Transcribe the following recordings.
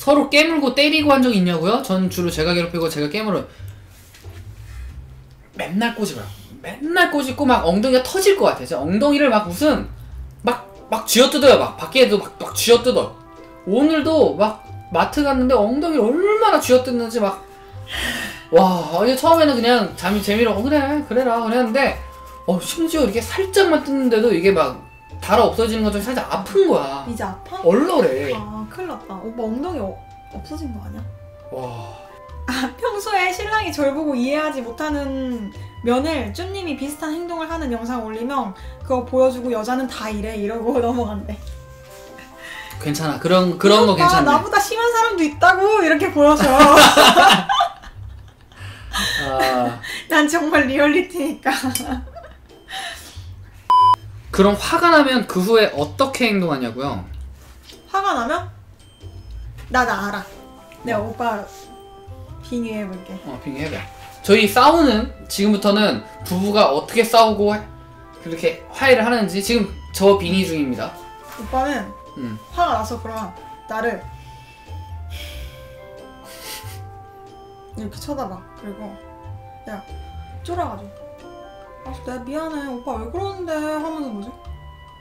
서로 깨물고 때리고 한적 있냐고요? 전 주로 제가 괴롭히고 제가 깨물어 맨날 꼬집어요. 맨날 꼬집고 막 엉덩이가 터질 것 같아. 진짜 엉덩이를 막 무슨 막 막 쥐어뜯어요. 막 밖에도 막, 막 쥐어뜯어. 오늘도 막 마트 갔는데 엉덩이를 얼마나 쥐어뜯는지 막 와, 이게 처음에는 그냥 잠이 재미로 어, 그래 그래라 그랬는데 어 심지어 이렇게 살짝만 뜯는데도 이게 막 달아 없어지는 것처럼 살짝 아픈 거야. 이제 아파? 얼얼해. 아 큰일 났다. 오빠 엉덩이 어, 없어진 거 아니야? 와. 아 평소에 신랑이 절 보고 이해하지 못하는 면을 쭈님이 비슷한 행동을 하는 영상 올리면 그거 보여주고 여자는 다 이래 이러고 넘어간대. 괜찮아. 그런 그런 거 괜찮네. 나보다 심한 사람도 있다고 이렇게 보여줘. 아, 난 정말 리얼리티니까. 그럼 화가 나면 그 후에 어떻게 행동하냐고요? 화가 나면 나 나 알아. 내가 오빠 빙의해볼게. 어, 빙의해봐. 저희 싸우는 지금부터는 부부가 어떻게 싸우고 그렇게 화해를 하는지 지금 저 빙의 중입니다. 오빠는 음. 화가 나서 그러면 나를 이렇게 쳐다봐. 그리고 야 쫄아가지고 아 내가 미안해 오빠 왜 그러는데 하면서 뭐지?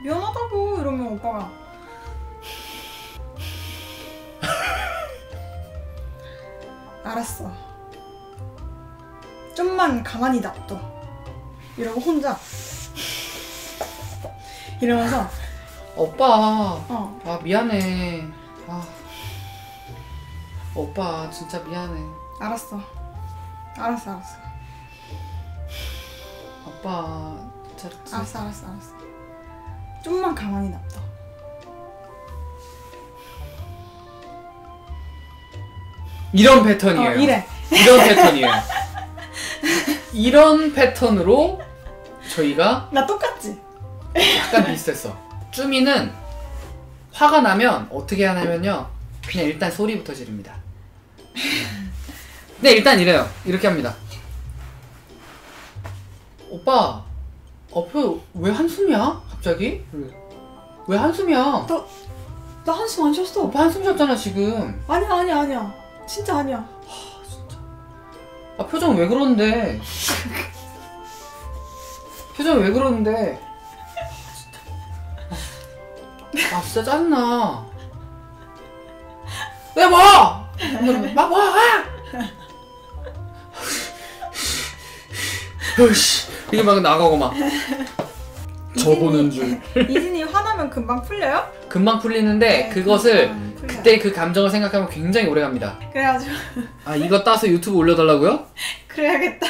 미안하다고 이러면 오빠가 알았어. 좀만 가만히 놔둬. 이러고 혼자 이러면서 오빠, 어 아 미안해. 아, 오빠 진짜 미안해. 알았어. 알았어 알았어. 오빠 진짜 알았어 알았어 알았어 좀만 가만히 놔둬 이런 패턴이에요. 어 이래 이런 패턴이에요. 이런 패턴으로 저희가 나 똑같지? 약간 비슷했어. 쭈미는 화가 나면 어떻게 하냐면요. 그냥 일단 소리부터 지릅니다. 네, 일단 이래요. 이렇게 합니다. 오빠, 어표 왜 한숨이야? 갑자기? 왜 한숨이야? 나 한숨 안 쉬었어 오빠 한숨 쉬었잖아 지금. 아니야 아니야 아니야 진짜 아니야 아 표정 왜 그러는데? 표정 왜 그러는데? 아 진짜, 아, 진짜 짜증나. 왜 뭐? 막 뭐? 으씨 이게 막 나가고 막 저보는 줄. 이진이 화나면 금방 풀려요? 금방 풀리는데 네, 그것을 금방 풀려요. 그때 그 감정을 생각하면 굉장히 오래 갑니다. 그래가지고 아 이거 따서 유튜브 올려달라고요? 그래야겠다